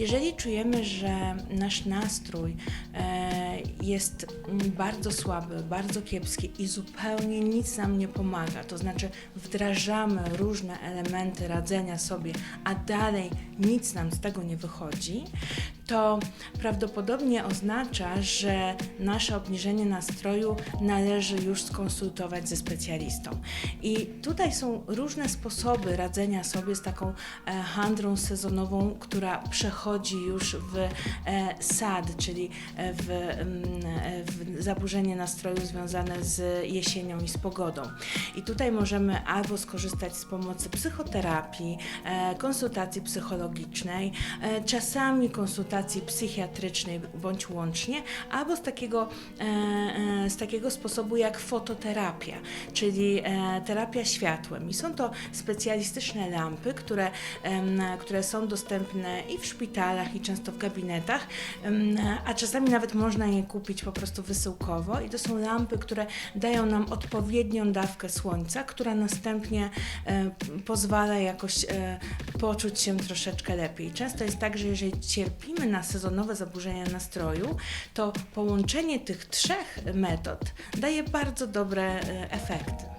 Jeżeli czujemy, że nasz nastrój e, jest mm, bardzo słaby, bardzo kiepski i zupełnie nic nam nie pomaga, to znaczy wdrażamy różne elementy radzenia sobie, a dalej nic nam z tego nie wychodzi, to prawdopodobnie oznacza, że nasze obniżenie nastroju należy już skonsultować ze specjalistą. I tutaj są różne sposoby radzenia sobie z taką e, handrą sezonową, która przechodzi już w e, SAD, czyli e, w, mm, w zaburzenie nastroju związane z jesienią i z pogodą. I tutaj możemy albo skorzystać z pomocy psychoterapii, e, konsultacji psychologicznej, e, czasami konsultacji psychiatrycznej bądź łącznie, albo z takiego, e, e, z takiego sposobu jak fototerapia, czyli e, terapia światłem. I są to specjalistyczne lampy, które, które są dostępne i w szpitalach, i często w gabinetach, a czasami nawet można je kupić po prostu wysyłkowo. I to są lampy, które dają nam odpowiednią dawkę słońca, która następnie e, pozwala jakoś e, poczuć się troszeczkę lepiej. Często jest tak, że jeżeli cierpimy na sezonowe zaburzenia nastroju, to połączenie tych trzech metod daje bardzo dobre e, efekty.